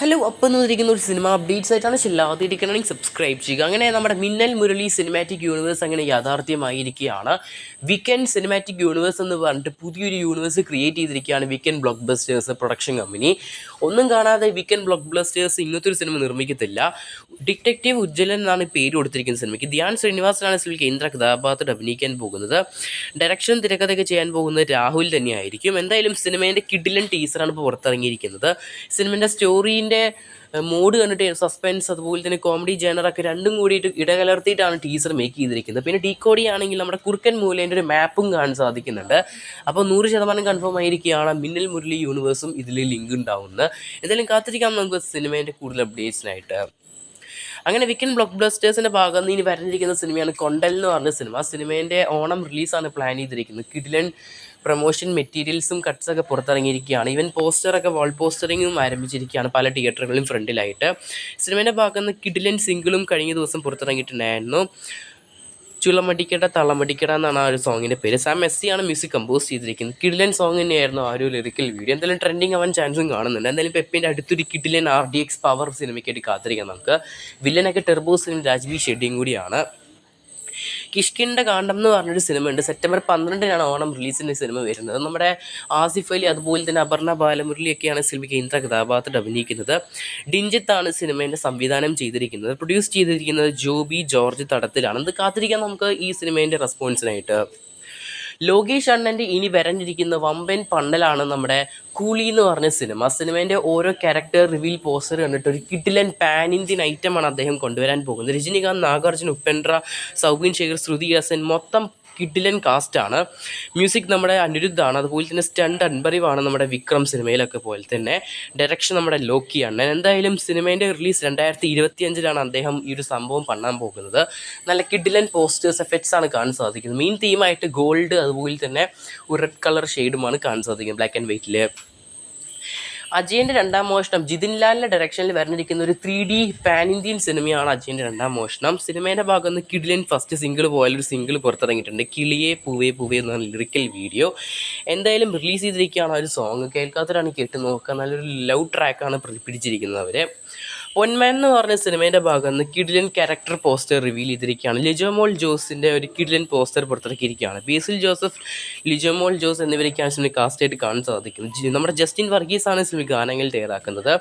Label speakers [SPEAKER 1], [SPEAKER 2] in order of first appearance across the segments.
[SPEAKER 1] Hello അപ്പം എന്നിരിക്കുന്ന ഒരു cinema updates ആയിട്ടാണ് ചെല്ലാതിരിക്കണമെങ്കിൽ സബ്സ്ക്രൈബ് ചെയ്യുക. അങ്ങനെ നമ്മുടെ മിന്നൽ മുരളി സിനിമാറ്റിക് യൂണിവേഴ്സ് അങ്ങനെ യാഥാർത്ഥ്യമായിരിക്കുകയാണ്. വിക്കൻ സിനിമാറ്റിക് യൂണിവേഴ്സ് എന്ന് പറഞ്ഞിട്ട് പുതിയൊരു യൂണിവേഴ്സ് ക്രിയേറ്റ് ചെയ്തിരിക്കുകയാണ് വിക്കൻ ബ്ലോക്ക് ബസ്റ്റേഴ്സ് പ്രൊഡക്ഷൻ കമ്പനി ഒന്നും കാണാതെ വിക്കൻ ബ്ലോക്ക് ബസ്റ്റേഴ്സ് ഇങ്ങനത്തെ ഒരു സിനിമ നിർമ്മിക്കത്തില്ല. ഡിറ്റക്റ്റീവ് ഉജ്ജ്വലൻ എന്നാണ് പേര് കൊടുത്തിരിക്കുന്ന സിനിമയ്ക്ക് ധ്യാൻ ശ്രീനിവാസനാണ് സിനിമ കേന്ദ്ര കഥാപാത്രത്തിൽ അഭിനയിക്കാൻ പോകുന്നത്. ഡയറക്ഷൻ തിരക്കഥയൊക്കെ ചെയ്യാൻ പോകുന്നത് രാഹുൽ തന്നെയായിരിക്കും. എന്തായാലും സിനിമേന്റെ കിഡിലൻ ടീസറാണ് ഇപ്പോൾ പുറത്തിറങ്ങിയിരിക്കുന്നത്. സിനിമേന്റെ സ്റ്റോറീന്റെ മൂഡ് കണ്ടിട്ട് സസ്പെൻസ് അതുപോലെ തന്നെ കോമഡി ജേണറൊക്കെ രണ്ടും കൂടിയിട്ട് ഇടകലർത്തിയിട്ടാണ് ടീസർ മേക്ക് ചെയ്തിരിക്കുന്നത്. പിന്നെ ഡീകോഡി ആണെങ്കിൽ നമ്മുടെ കുറുക്കൻ മൂലേന്റെ ഒരു മാപ്പും കാണാൻ സാധിക്കുന്നുണ്ട്. അപ്പോൾ നൂറ് ശതമാനം കൺഫേം ആയിരിക്കുകയാണ് മിന്നൽ മുരളി യൂണിവേഴ്സും ഇതിൽ ലിങ്ക് ഉണ്ടാവുന്നത്. എന്തായാലും കാത്തിരിക്കാം നമുക്ക് സിനിമേന്റെ കൂടുതൽ അപ്ഡേറ്റ്സിനായിട്ട് അങ്ങനെ വിക്കൻ ബ്ലോക്ക് ബ്ലസ്റ്റേഴ്സിന്റെ ഭാഗത്ത് നിന്ന് ഇനി വരഞ്ഞിരിക്കുന്ന സിനിമയാണ് കൊണ്ടൽ എന്ന് പറഞ്ഞ സിനിമ സിനിമേന്റെ ഓണം റിലീസാണ് പ്ലാൻ ചെയ്തിരിക്കുന്നത്. കിഡിലൻ പ്രൊമോഷൻ മെറ്റീരിയൽസും കട്ട്സൊക്കെ പുറത്തിറങ്ങിയിരിക്കുകയാണ്. ഈവൻ പോസ്റ്ററൊക്കെ വാൾ പോസ്റ്ററിങ്ങും ആരംഭിച്ചിരിക്കുകയാണ് പല തിയേറ്ററുകളിലും ഫ്രണ്ടിലായിട്ട് സിനിമേന്റെ ഭാഗത്ത് കിഡിലൻ സിംഗിളും കഴിഞ്ഞ ദിവസം പുറത്തിറങ്ങിയിട്ടുണ്ടായിരുന്നു. ചുളമടിക്കട തളമടിക്കട എന്നാണ് ആ ഒരു സോങ്ങിന്റെ പേര്. സാം എസ് മെസ്സിയാണ് മ്യൂസിക് കമ്പോസ് ചെയ്തിരിക്കുന്നത്. കിഡിലൻ സോങ് തന്നെയായിരുന്നു ആ ഒരു ലിറിക്കൽ വീഡിയോ എന്തായാലും ട്രെൻഡിങ് ആവാൻ ചാൻസും കാണുന്നുണ്ട്. എന്തായാലും പെപ്പിന്റെ അടുത്തൊരു കിഡിലൻ ആർ ഡി എക്സ് പവർ സിനിമയ്ക്കായിട്ട് കാത്തിരിക്കാം നമുക്ക്. വില്ലനൊക്കെ ടെർബോ സിനിമ രാജ്വി ഷെഡിയും കൂടിയാണ്. കിഷ്കിന്റെ കാണ്ടം എന്ന് പറഞ്ഞൊരു സിനിമ ഉണ്ട് സെപ്റ്റംബർ പന്ത്രണ്ടിനാണ് ഓണം റിലീസിന്റെ സിനിമ വരുന്നത്. നമ്മുടെ ആസിഫ് അലി അതുപോലെ തന്നെ അപർണ ബാലമുരളിയൊക്കെയാണ് സിനിമയ്ക്ക് കേന്ദ്ര കഥാപാത്രത്തിൽ അഭിനയിക്കുന്നത്. ഡിഞ്ചിത്താണ് സിനിമേന്റെ സംവിധാനം ചെയ്തിരിക്കുന്നത്. പ്രൊഡ്യൂസ് ചെയ്തിരിക്കുന്നത് ജോബി ജോർജ് തടത്തിലാണ്. ഇത് കാത്തിരിക്കാം നമുക്ക് ഈ സിനിമേന്റെ റെസ്പോൺസിനായിട്ട്. ലോകേഷ് അണ്ണന്റെ ഇനി വരഞ്ഞിരിക്കുന്ന വമ്പൻ പണ്ടലാണ് നമ്മുടെ കൂലി എന്ന് പറഞ്ഞ സിനിമ. സിനിമേന്റെ ഓരോ ക്യാരക്ടർ റിവീൽ പോസ്റ്റർ കണ്ടിട്ട് ഒരു കിഡിലൻ പാൻ ഇന്ത്യൻ ഐറ്റമാണ് അദ്ദേഹം കൊണ്ടുവരാൻ പോകുന്നത്. രജനികാന്ത് നാഗാർജുൻ ഉപേന്ദ്ര സൗബിൻ ശേഖർ ശ്രുതി ഹാസൻ മൊത്തം കിഡിലൻ കാസ്റ്റാണ് മ്യൂസിക് നമ്മുടെ അനിരുദ്ധാണ് അതുപോലെ തന്നെ സ്റ്റണ്ട് അൻപറിവാണ് നമ്മുടെ വിക്രം സിനിമയിലൊക്കെ പോലെ തന്നെ. ഡയറക്ഷൻ നമ്മുടെ ലോക്കിയാണ് എന്തായാലും സിനിമേന്റെ റിലീസ് രണ്ടായിരത്തി ഇരുപത്തി അഞ്ചിലാണ് അദ്ദേഹം ഈ ഒരു സംഭവം പണ്ണാൻ പോകുന്നത്. നല്ല കിഡിലൻ പോസ്റ്റേഴ്സ് എഫക്ട്സ് ആണ് കാണാൻ സാധിക്കുന്നത്. മെയിൻ തീമായിട്ട് ഗോൾഡ് അതുപോലെ തന്നെ ഒരു റെഡ് കളർ ഷെയ്ഡുമാണ് കാണാൻ സാധിക്കുന്നത്. ബ്ലാക്ക് ആൻഡ് വൈറ്റിൽ അജയന്റെ രണ്ടാം മോഷണം ജിതിൻ ലാലിന്റെ ഡയറക്ഷനിൽ വരണിരിക്കുന്ന ഒരു ത്രീ ഡി പാൻ ഇന്ത്യൻ സിനിമയാണ് അജയന്റെ രണ്ടാം മോഷണം. സിനിമയുടെ ഭാഗത്ത് കിഡിലിൻ ഫസ്റ്റ് സിംഗിൾ പോയാലൊരു സിംഗിൾ പുറത്തിറങ്ങിയിട്ടുണ്ട്. കിളിയെ പൂവേ പൂവേ എന്ന ലിറിക്കൽ വീഡിയോ എന്തായാലും റിലീസ് ചെയ്തിരിക്കുകയാണ് ആ ഒരു സോങ് കേൾക്കാത്തവരാണ് കേട്ട് നോക്കുക. നല്ലൊരു ലവ് ട്രാക്കാണ് പിടിച്ചിരിക്കുന്നത് അവരെ. പൊന്മാൻ എന്ന് പറഞ്ഞ സിനിമയുടെ ഭാഗത്ത് കിഡിലൻ ക്യാരക്ടർ പോസ്റ്റർ റിവീൽ ചെയ്തിരിക്കുകയാണ്. ലിജോമോൾ ജോസിന്റെ ഒരു കിഡിലൻ പോസ്റ്റർ പുറത്തിറക്കിയിരിക്കുകയാണ്. ബേസിൽ ജോസഫ് ലിജോമോൾ ജോസ് എന്നിവരൊക്കെയാണ് സിനിമ കാസ്റ്റായിട്ട് കാണാൻ സാധിക്കുന്നത്. നമ്മുടെ ജസ്റ്റിൻ വർഗീസാണ് സിനിമ ഗാനങ്ങൾ തയ്യാറാക്കുന്നത്.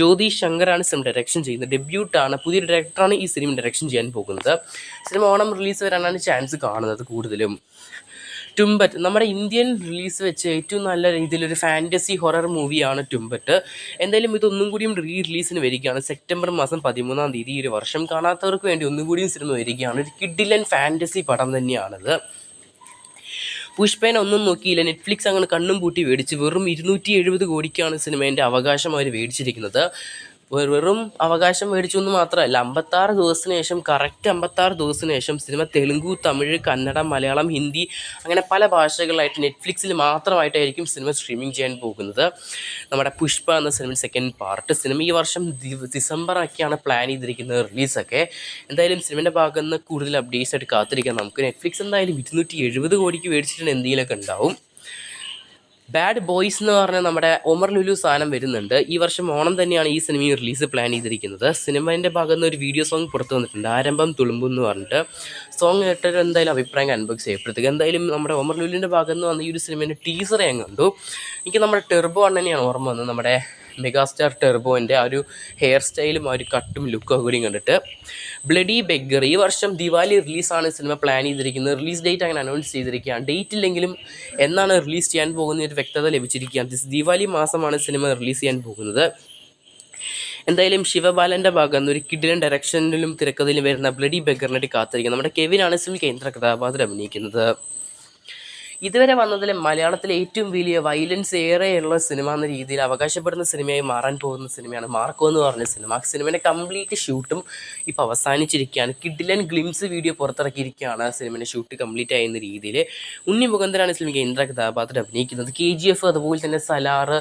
[SPEAKER 1] ജ്യോതി ശങ്കറാണ് സിനിമ ഡയറക്ഷൻ ചെയ്യുന്നത്. ഡെബ്യൂട്ടാണ് പുതിയ ഡയറക്ടറാണ് ഈ സിനിമ ഡയറക്ഷൻ ചെയ്യാൻ പോകുന്നത്. സിനിമ ഓണം റിലീസ് വരാനാണ് ചാൻസ് കാണുന്നത് കൂടുതലും. ടുംബറ്റ് നമ്മുടെ ഇന്ത്യൻ റിലീസ് വെച്ച് ഏറ്റവും നല്ല രീതിയിലൊരു ഫാന്റസി ഹൊറർ മൂവിയാണ് ടുംബറ്റ്. എന്തായാലും ഇതൊന്നും കൂടിയും റീ റിലീസിന് വരികയാണ്. സെപ്റ്റംബർ മാസം പതിമൂന്നാം തീയതി ഈ ഒരു വർഷം കാണാത്തവർക്ക് വേണ്ടി ഒന്നും കൂടിയും സിനിമ വരികയാണ്. ഒരു കിഡിലൻ ഫാന്റസി പടം തന്നെയാണിത്. പുഷ്പേന ഒന്നും നോക്കിയില്ല. നെറ്റ്ഫ്ലിക്സ് അങ്ങനെ കണ്ണും പൂട്ടി മേടിച്ച് വെറും ഇരുന്നൂറ്റി എഴുപത് കോടിക്കാണ് സിനിമേന്റെ അവകാശം അവർ മേടിച്ചിരിക്കുന്നത്. വെറും അവകാശം മേടിച്ചു എന്ന് മാത്രമല്ല അമ്പത്താറ് ദിവസത്തിന് ശേഷം കറക്റ്റ് അമ്പത്താറ് ദിവസത്തിന് ശേഷം സിനിമ തെലുങ്കു തമിഴ് കന്നഡ മലയാളം ഹിന്ദി അങ്ങനെ പല ഭാഷകളായിട്ട് നെറ്റ്ഫ്ലിക്സിൽ മാത്രമായിട്ടായിരിക്കും സിനിമ സ്ട്രീമിംഗ് ചെയ്യാൻ പോകുന്നത്. നമ്മുടെ പുഷ്പ എന്ന സിനിമ സെക്കൻഡ് പാർട്ട് സിനിമ ഈ വർഷം ഡിസംബറൊക്കെയാണ് പ്ലാൻ ചെയ്തിരിക്കുന്നത് റിലീസൊക്കെ. എന്തായാലും സിനിമേന്റെ ഭാഗത്ത് കൂടുതൽ അപ്ഡേറ്റ്സ് ആയിട്ട് കാത്തിരിക്കാം. നമുക്ക് നെറ്റ്ഫ്ലിക്സ് എന്തായാലും ഇരുന്നൂറ്റി എഴുപത് കോടിക്ക് മേടിച്ചിട്ടുണ്ട് എന്തെങ്കിലുമൊക്കെ ഉണ്ടാവും. ബാഡ് ബോയ്സ് എന്ന് പറഞ്ഞ നമ്മുടെ ഒമർ ലുലു സാധനം വരുന്നുണ്ട്. ഈ വർഷം ഓണം തന്നെയാണ് ഈ സിനിമയും റിലീസ് പ്ലാൻ ചെയ്തിരിക്കുന്നത്. സിനിമേന്റെ ഭാഗത്ത് ഒരു വീഡിയോ സോങ് പുറത്തു വന്നിട്ടുണ്ട്. ആരംഭം തുളുമ്പും എന്ന് പറഞ്ഞിട്ട്. സോങ് കേട്ടിട്ട് എന്തായാലും അഭിപ്രായം അൺബോക്സ് ചെയ്യപ്പെടുത്തുക. എന്തായാലും നമ്മുടെ ഒമർ ലുലുവിന്റെ ഭാഗത്ത് നിന്ന് വന്ന ഈ ഒരു സിനിമേന്റെ ടീസറെ ഞാൻ കണ്ടു. എനിക്ക് നമ്മുടെ ടെർബോ അണ്ണനെയാണ് ഓർമ്മ വന്നത്. നമ്മുടെ മെഗാസ്റ്റാർ ടെർബോന്റെ ആ ഒരു ഹെയർ സ്റ്റൈലും ആ ഒരു കട്ടും ലുക്കും കൂടിയും കണ്ടിട്ട് ബ്ലഡി ബെഗർ ഈ വർഷം ദിവാലി റിലീസാണ് സിനിമ പ്ലാൻ ചെയ്തിരിക്കുന്നത്. റിലീസ് ഡേറ്റ് അങ്ങനെ അനൗൺസ് ചെയ്തിരിക്കുകയാണ്. ഡേറ്റ് ഇല്ലെങ്കിലും എന്നാണ് റിലീസ് ചെയ്യാൻ പോകുന്ന ഒരു വ്യക്തത ലഭിച്ചിരിക്കുകയാണ്. ദിവാലി മാസമാണ് സിനിമ റിലീസ് ചെയ്യാൻ പോകുന്നത്. എന്തായാലും ശിവബാലന്റെ ഭാഗം ഒരു കിഡിലൻ ഡയറക്ഷനിലും തിരക്കഥയിലും വരുന്ന ബ്ലഡി ബെഗറിനായിട്ട് കാത്തിരിക്കുക നമ്മുടെ കെവിനാണ് സിനിമ കേന്ദ്ര കഥാപാത്രം അഭിനയിക്കുന്നത്. ഇതുവരെ വന്നതിൽ മലയാളത്തിലെ ഏറ്റവും വലിയ വയലൻസ് ഏറെയുള്ള സിനിമ എന്ന രീതിയിൽ അവകാശപ്പെടുന്ന സിനിമയായി മാറാൻ പോകുന്ന സിനിമയാണ് മാർക്കോ എന്ന് പറഞ്ഞ സിനിമ സിനിമയുടെ കംപ്ലീറ്റ് ഷൂട്ടും ഇപ്പോൾ അവസാനിച്ചിരിക്കുകയാണ്. കിഡിലൻ ഗ്ലിംസ് വീഡിയോ പുറത്തിറക്കിയിരിക്കുകയാണ് ആ സിനിമയുടെ ഷൂട്ട് കംപ്ലീറ്റ് ആയെന്ന രീതിയിൽ ഉണ്ണി മുഖന്ദരാണ് സിനിമ കേന്ദ്ര കഥാപാത്രം അഭിനയിക്കുന്നത്. കെ ജി എഫ് അതുപോലെ തന്നെ സലാർ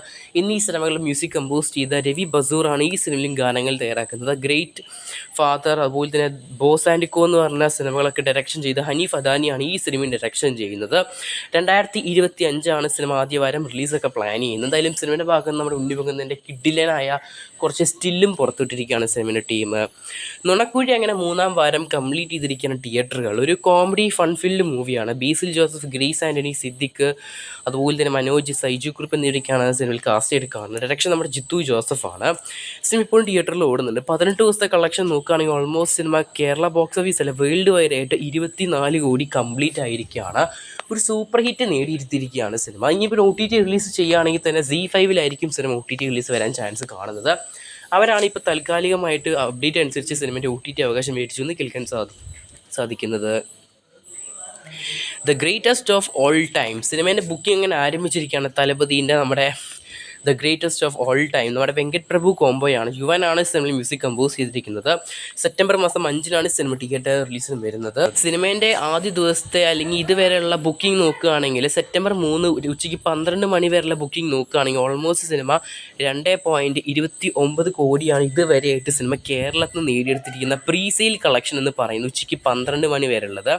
[SPEAKER 1] എന്നീ സിനിമകളിൽ മ്യൂസിക് കമ്പോസ് ചെയ്ത രവി ബസൂറാണ് ഈ സിനിമയിലും ഗാനങ്ങൾ തയ്യാറാക്കുന്നത്. ഗ്രേറ്റ് ഫാദർ അതുപോലെ തന്നെ ബോസ് ആൻഡ് കോ എന്ന് പറഞ്ഞ സിനിമകളൊക്കെ ഡയറക്ഷൻ ചെയ്ത ഹനീഫ് അദാനിയാണ് ഈ സിനിമയും ഡയറക്ഷൻ ചെയ്യുന്നത്. രണ്ടായിരത്തി ഇരുപത്തി അഞ്ചാണ് സിനിമ ആദ്യവാരം റിലീസൊക്കെ പ്ലാൻ ചെയ്യുന്നത്. എന്തായാലും സിനിമയുടെ ഭാഗം നമ്മുടെ ഉണ്ണിമുകുന്ദന്റെ കിഡിലനായ കുറച്ച് സ്റ്റില്ലും പുറത്തുവിട്ടിരിക്കുകയാണ് സിനിമയുടെ ടീം നുണക്കുഴി അങ്ങനെ മൂന്നാം വാരം കംപ്ലീറ്റ് ചെയ്തിരിക്കുന്ന തിയേറ്ററുകൾ ഒരു കോമഡി ഫൺ ഫിൽഡ് മൂവിയാണ് ബീസിൽ ജോസഫ് ഗ്രേസ് ആന്റണി സിദ്ദിഖ് അതുപോലെ തന്നെ മനോജ് സൈജു കുറിപ്പ് എന്നിവരൊക്കെയാണ് സിനിമയിൽ കാസ്റ്റ് ചെയ്ത് ഡയറക്ഷൻ നമ്മുടെ ജിത്തു ജോസഫാണ്. സിനിമ ഇപ്പോഴും തിയേറ്ററിൽ ഓടുന്നുണ്ട്. പതിനെട്ട് ദിവസത്തെ കളക്ഷൻ നോക്കുകയാണെങ്കിൽ ഓൾമോസ്റ്റ് സിനിമ കേരള ബോക്സ് ഓഫീസ് അല്ല വേൾഡ് വൈഡ് ആയിട്ട് ഇരുപത്തി നാല് കോടി കംപ്ലീറ്റ് ആയിരിക്കുകയാണ്. ഒരു സൂപ്പർ ഹിറ്റ് നേടിയിരുത്തിയിരിക്കുകയാണ് സിനിമ. ഇനിയിപ്പോൾ ഒ ടി ടി റിലീസ് ചെയ്യുകയാണെങ്കിൽ തന്നെ സി ഫൈവിലായിരിക്കും സിനിമ ഒ ടി ടി റിലീസ് വരാൻ ചാൻസ് കാണുന്നത്. അവരാണ് ഇപ്പോൾ താൽക്കാലികമായിട്ട് അപ്ഡേറ്റ് അനുസരിച്ച് സിനിമയുടെ ഒ ടി ടി അവകാശം മേടിച്ചു എന്ന് കേൾക്കാൻ സാധി സാധിക്കുന്നത്. The greatest of all time സിനിമേന്റെ booking അങ്ങനെ ആരംഭിച്ചിരിക്കുകയാണ് തലപതിന്റെ നമ്മുടെ the greatest of all time നമ്മുടെ വെങ്കട് പ്രഭു കോംബോയാണ് യുവനാണ് സിനിമയിൽ മ്യൂസിക് കമ്പോസ് ചെയ്തിരിക്കുന്നത്. സെപ്റ്റംബർ മാസം അഞ്ചിനാണ് സിനിമ ടിക്കറ്റ് റിലീസിന് വരുന്നത്. സിനിമേന്റെ ആദ്യ ദിവസത്തെ അല്ലെങ്കിൽ ഇതുവരെയുള്ള ബുക്കിംഗ് നോക്കുകയാണെങ്കിൽ സെപ്റ്റംബർ മൂന്ന് ഉച്ചയ്ക്ക് പന്ത്രണ്ട് മണി വരെയുള്ള ബുക്കിംഗ് നോക്കുകയാണെങ്കിൽ ഓൾമോസ്റ്റ് സിനിമ രണ്ട് പോയിന്റ് ഇരുപത്തി ഒമ്പത് കോടിയാണ് ഇതുവരെയായിട്ട് സിനിമ കേരളത്തിൽ നിന്ന് നേടിയെടുത്തിരിക്കുന്ന പ്രീ സെയിൽ കളക്ഷൻ എന്ന് പറയുന്നത് ഉച്ചയ്ക്ക് പന്ത്രണ്ട് മണി വരെയുള്ളത്.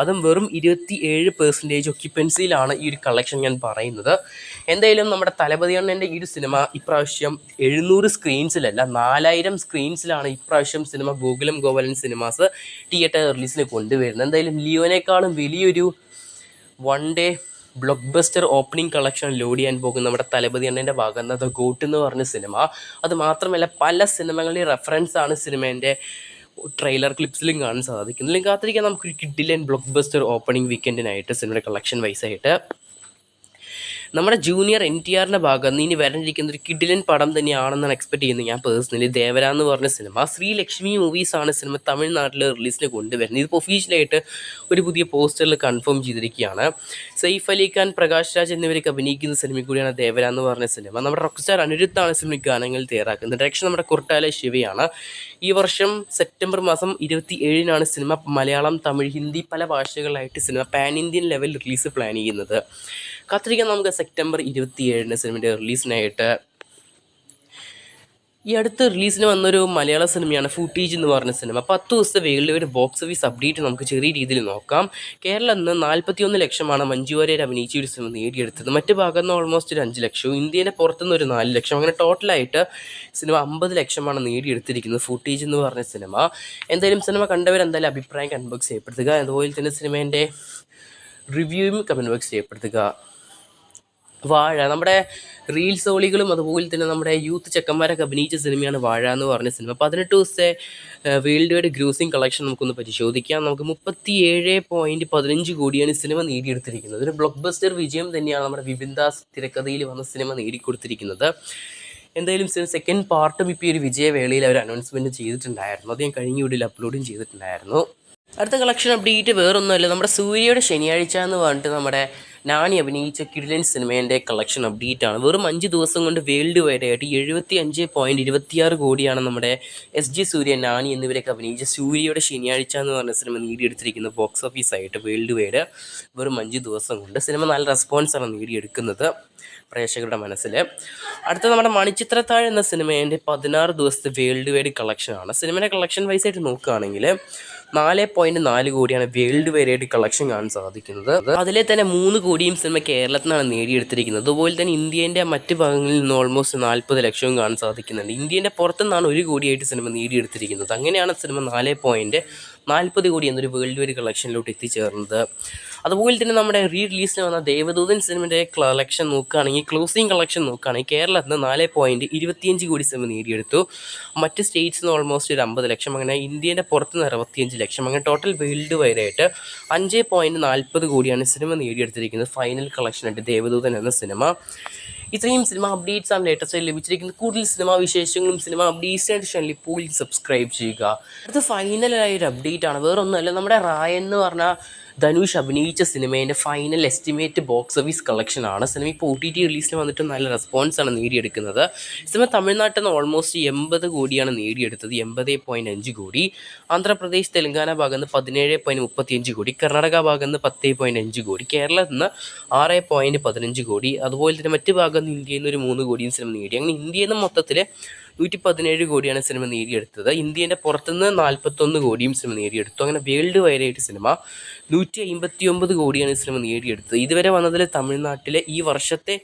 [SPEAKER 1] അതും വെറും ഇരുപത്തി ഏഴ് പെർസെന്റേജ് ഒക്യുപ്പൻസിയിലാണ് ഈ ഒരു കളക്ഷൻ ഞാൻ പറയുന്നത്. എന്തായാലും നമ്മുടെ തലപതി അണ്ണന്റെ ഈ ഒരു സിനിമ ഇപ്രാവശ്യം എഴുന്നൂറ് സ്ക്രീൻസിലല്ല നാലായിരം സ്ക്രീൻസിലാണ് ഇപ്രാവശ്യം സിനിമ ഗോകുലം ഗോവലൻ സിനിമാസ് തിയേറ്റർ റിലീസിന് കൊണ്ടുവരുന്നത്. എന്തായാലും ലിയോനേക്കാളും വലിയൊരു one day blockbuster opening collection load ചെയ്യാൻ പോകുന്ന നമ്മുടെ തലപതി അണ്ണന്റെ ഭാഗം ദ ഗോട്ട് എന്ന് പറഞ്ഞ സിനിമ. അത് മാത്രമല്ല പല സിനിമകളുടെയും റെഫറൻസ് ആണ് സിനിമേന്റെ ട്രെയിലർ ക്ലിപ്സിലും കാണാൻ സാധിക്കുന്നില്ലെങ്കിൽ കാത്തിരിക്കാം കാത്തിരിക്കാൻ നമുക്കൊരു കിഡിലൻ ബ്ലോക്ക് ബസ്റ്റർ ഓപ്പണിംഗ് വീക്കെൻഡിനായിട്ട് സിനിമയുടെ കളക്ഷൻ വൈസായിട്ട് നമ്മുടെ ജൂനിയർ എൻ ടി ആറിന്റെ ഭാഗത്ത് നിന്ന് ഇനി വരാനിരിക്കുന്ന ഒരു കിഡിലൻ പടം തന്നെയാണെന്നാണ് എക്സ്പെക്ട് ചെയ്യുന്നത്. ഞാൻ പേഴ്സണലി ദേവര എന്ന് പറഞ്ഞ സിനിമ ശ്രീലക്ഷ്മി മൂവീസാണ് സിനിമ തമിഴ്നാട്ടിൽ റിലീസിന് കൊണ്ടുവരുന്നത്. ഇതിപ്പോൾ ഒഫീഷ്യലായിട്ട് ഒരു പുതിയ പോസ്റ്ററിൽ കൺഫേം ചെയ്തിരിക്കുകയാണ്. സെയ്ഫ് അലി ഖാൻ പ്രകാശ് രാജ് എന്നിവരൊക്കെ അഭിനയിക്കുന്ന സിനിമ കൂടിയാണ് ദേവര എന്ന് പറഞ്ഞ സിനിമ നമ്മുടെ റോക്ക് സ്റ്റാർ അനിരുദ്ധാണ് സിനിമ ഗാനങ്ങൾ തയ്യാറാക്കുന്നത്. ഡയറക്ഷൻ നമ്മുടെ കുർട്ടാല ശിവയാണ്. ഈ വർഷം സെപ്റ്റംബർ മാസം ഇരുപത്തി ഏഴിനാണ് സിനിമ മലയാളം തമിഴ് ഹിന്ദി പല ഭാഷകളിലായിട്ട് cinema pan Indian level release plan ചെയ്യുന്നത്. കാത്തിരിക്കാൻ നമുക്ക് സെപ്റ്റംബർ ഇരുപത്തി ഏഴിന് സിനിമയുടെ റിലീസിനായിട്ട്. ഈ അടുത്ത് റിലീസിന് വന്നൊരു മലയാള സിനിമയാണ് ഫൂട്ടേജ് എന്ന് പറഞ്ഞ സിനിമ. പത്ത് ദിവസത്തെ വേൾഡ് ഒരു ബോക്സ് ഓഫീസ് അപ്ഡേറ്റ് നമുക്ക് ചെറിയ രീതിയിൽ നോക്കാം. കേരളം ഇന്ന് നാൽപ്പത്തിയൊന്ന് ലക്ഷമാണ് മഞ്ജു വാര്യർ അഭിനയിച്ച ഒരു സിനിമ നേടിയെടുത്തത്. മറ്റു ഭാഗത്ത് നിന്ന് ഓൾമോസ്റ്റ് ഒരു അഞ്ച് ലക്ഷവും ഇന്ത്യയുടെ പുറത്തുനിന്ന് ഒരു നാല് ലക്ഷം അങ്ങനെ ടോട്ടലായിട്ട് സിനിമ അമ്പത് ലക്ഷമാണ് നേടിയെടുത്തിരിക്കുന്നത് ഫൂട്ടേജ് എന്ന് പറഞ്ഞ സിനിമ. എന്തായാലും സിനിമ കണ്ടവരെന്തായാലും അഭിപ്രായം കൺബോക്സ് ബോക്സ് ചെയ്യപ്പെടുത്തുക. അതുപോലെ തന്നെ സിനിമേന്റെ റിവ്യൂയും കമന്റ് ബോക്സ് ചെയ്യപ്പെടുത്തുക. വാഴ. നമ്മുടെ റീൽസ് ഓളികളും അതുപോലെ തന്നെ നമ്മുടെ യൂത്ത് ചെക്കന്മാരൊക്കെ അഭിനയിച്ച സിനിമയാണ് വാഴ എന്ന് പറഞ്ഞ സിനിമ പതിനെട്ട് ദിവസത്തെ വേൾഡ് വൈഡ് ഗ്രൂസിംഗ് കളക്ഷൻ നമുക്കൊന്ന് പരിശോധിക്കാം. നമുക്ക് മുപ്പത്തി ഏഴ് പോയിന്റ് പതിനഞ്ച് കോടിയാണ് സിനിമ നേടിയെടുത്തിരിക്കുന്നത്. ഒരു ബ്ലോക്ക് ബസ്റ്റർ വിജയം തന്നെയാണ് നമ്മുടെ വിവിന്ദാസ് തിരക്കഥയിൽ വന്ന സിനിമ നേടിക്കൊടുത്തിരിക്കുന്നത്. എന്തായാലും സെക്കൻഡ് പാർട്ടും ഇപ്പോൾ ഒരു വിജയവേളയിൽ അവർ അനൗൺസ്മെന്റ് ചെയ്തിട്ടുണ്ടായിരുന്നു. അത് ഞാൻ കഴിഞ്ഞ വീഡിയോയിൽ അപ്ലോഡും ചെയ്തിട്ടുണ്ടായിരുന്നു. അടുത്ത കളക്ഷൻ അപ്ഡേറ്റ് വേറൊന്നുമല്ല. നമ്മുടെ സൂര്യയുടെ ശനിയാഴ്ച എന്ന് പറഞ്ഞിട്ട് നമ്മുടെ നാനി അഭിനയിച്ച കിടിലൻ സിനിമേന്റെ കളക്ഷൻ അപ്ഡേറ്റ് ആണ്. വെറും അഞ്ച് ദിവസം കൊണ്ട് വേൾഡ് വൈഡ് ആയിട്ട് എഴുപത്തി അഞ്ച് പോയിന്റ് ഇരുപത്തിയാറ് കോടിയാണ് നമ്മുടെ എസ് ജി സൂര്യ നാനി എന്നിവരൊക്കെ അഭിനയിച്ച സൂര്യയുടെ ശനിയാഴ്ച എന്ന് പറഞ്ഞ സിനിമ നേടിയെടുത്തിരിക്കുന്ന ബോക്സ് ഓഫീസായിട്ട് വേൾഡ് വൈഡ്. വെറും അഞ്ച് ദിവസം കൊണ്ട് സിനിമ നല്ല റെസ്പോൺസാണ് നേടിയെടുക്കുന്നത് പ്രേക്ഷകരുടെ മനസ്സിൽ. അടുത്ത നമ്മുടെ മണിച്ചിത്രത്താഴ് എന്ന സിനിമേന്റെ പതിനാറ് ദിവസത്തെ വേൾഡ് വൈഡ് കളക്ഷനാണ് സിനിമയുടെ കളക്ഷൻ വൈസായിട്ട് നോക്കുകയാണെങ്കിൽ നാല് പോയിന്റ് നാല് കോടിയാണ് വേൾഡ് വൈഡ് ആയിട്ട് കളക്ഷൻ കാണാൻ സാധിക്കുന്നത്. അതിലെ തന്നെ മൂന്ന് കോടിയും സിനിമ കേരളത്തിൽ നിന്നാണ് നേടിയെടുത്തിരിക്കുന്നത്. അതുപോലെ തന്നെ ഇന്ത്യന്റെ മറ്റ് ഭാഗങ്ങളിൽ നിന്ന് ഓൾമോസ്റ്റ് നാൽപ്പത് ലക്ഷവും കാണാൻ സാധിക്കുന്നുണ്ട്. ഇന്ത്യന്റെ പുറത്തുനിന്നാണ് ഒരു കോടിയായിട്ട് സിനിമ നേടിയെടുത്തിരിക്കുന്നത്. അങ്ങനെയാണ് സിനിമ നാല് പോയിന്റ് നാൽപ്പത് കോടി എന്നൊരു വേൾഡ് വൈഡ് കളക്ഷനിലോട്ട് എത്തിച്ചേർന്നത്. അതുപോലെ തന്നെ നമ്മുടെ റീ റിലീസിന് വന്ന ദേവദൂതൻ സിനിമയുടെ കളക്ഷൻ നോക്കുകയാണെങ്കിൽ ക്ലോസിംഗ് കളക്ഷൻ നോക്കുകയാണെങ്കിൽ കേരളത്തിൽ നിന്ന് നാല് പോയിന്റ് ഇരുപത്തിയഞ്ച് കോടി സിനിമ നേടിയെടുത്തു. മറ്റ് സ്റ്റേറ്റ്സ് നിന്ന് ഓൾമോസ്റ്റ് ഒരു അമ്പത് ലക്ഷം അങ്ങനെ ഇന്ത്യന്റെ പുറത്തുനിന്ന് അറുപത്തിയഞ്ച് ലക്ഷം അങ്ങനെ ടോട്ടൽ വേൾഡ് വൈഡായിട്ട് അഞ്ച് പോയിന്റ് നാൽപ്പത് കോടിയാണ് സിനിമ നേടിയെടുത്തിരിക്കുന്നത് ഫൈനൽ കളക്ഷനായിട്ട് ദേവദൂതൻ എന്ന സിനിമ ഇത്രയും സിനിമ അപ്ഡേറ്റ്സ് ആണ് ലേറ്റസ്റ്റ് ലഭിച്ചിരിക്കുന്നത്. കൂടുതൽ സിനിമാ വിശേഷങ്ങളും സിനിമ അപ്ഡേറ്റ്സിനായിട്ട് ചാനലിൽ പോയി സബ്സ്ക്രൈബ് ചെയ്യുക. അടുത്ത ഫൈനലായ ഒരു അപ്ഡേറ്റ് ആണ്. വേറെ ഒന്നുമല്ല നമ്മുടെ റായ എന്ന് പറഞ്ഞ ധനുഷ് അഭിനയിച്ച സിനിമേന്റെ ഫൈനൽ എസ്റ്റിമേറ്റ് ബോക്സ് ഓഫീസ് കളക്ഷനാണ് സിനിമ ഇപ്പോൾ ഒ ടി ടി റിലീസിന് വന്നിട്ട് നല്ല റെസ്പോൺസാണ് നേടിയെടുക്കുന്നത്. സിനിമ തമിഴ്നാട്ടിൽ നിന്ന് ഓൾമോസ്റ്റ് എൺപത് കോടിയാണ് നേടിയെടുത്തത്. എൺപത് പോയിന്റ് അഞ്ച് കോടി. ആന്ധ്രാപ്രദേശ് തെലങ്കാന ഭാഗത്ത് നിന്ന് പതിനേഴ് പോയിന്റ് മുപ്പത്തിയഞ്ച് കോടി. കർണാടക ഭാഗത്ത് നിന്ന് പത്ത് പോയിന്റ് അഞ്ച് കോടി. കേരളത്തിൽ നിന്ന് ആറ് പോയിന്റ് പതിനഞ്ച് കോടി. അതുപോലെ തന്നെ മറ്റ് ഭാഗത്ത് നിന്ന് ഇന്ത്യയിൽ നിന്ന് ഒരു മൂന്ന് കോടിയും സിനിമ നേടി. അങ്ങനെ ഇന്ത്യയിൽ നിന്ന് മൊത്തത്തിൽ നൂറ്റി പതിനേഴ് കോടിയാണ് സിനിമ നേടിയെടുത്തത്. ഇന്ത്യന്റെ പുറത്തുനിന്ന് നാൽപ്പത്തൊന്ന് കോടിയും സിനിമ നേടിയെടുത്തു. അങ്ങനെ വേൾഡ് വൈഡായിട്ട് സിനിമ നൂറ്റി അമ്പത്തി ഒമ്പത് കോടിയാണ് സിനിമ നേടിയെടുത്തത്. ഇതുവരെ വന്നതിൽ തമിഴ്നാട്ടിലെ ഈ വർഷത്തെ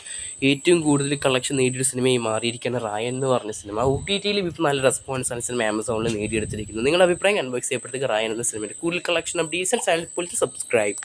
[SPEAKER 1] ഏറ്റവും കൂടുതൽ കളക്ഷൻ നേടിയൊരു സിനിമയായി മാറിയിരിക്കുകയാണ് റായൻ എന്ന് പറഞ്ഞ സിനിമ. ഒ ടി ടിയിൽ ഇപ്പോൾ നല്ല റെസ്പോൺസാണ് സിനിമ ആമസോണിൽ നേടിയെടുത്തിരിക്കുന്നത്. നിങ്ങളുടെ അഭിപ്രായം കൺവേഴ്സ് ചെയ്യപ്പെടുത്തുക റായൻ എന്ന സിനിമയുടെ കൂടുതൽ കളക്ഷൻ അപ്ഡേറ്റ്സ് ആൻഡ് ചാനൽ പോലത്തെ സബ്സ്ക്രൈബ്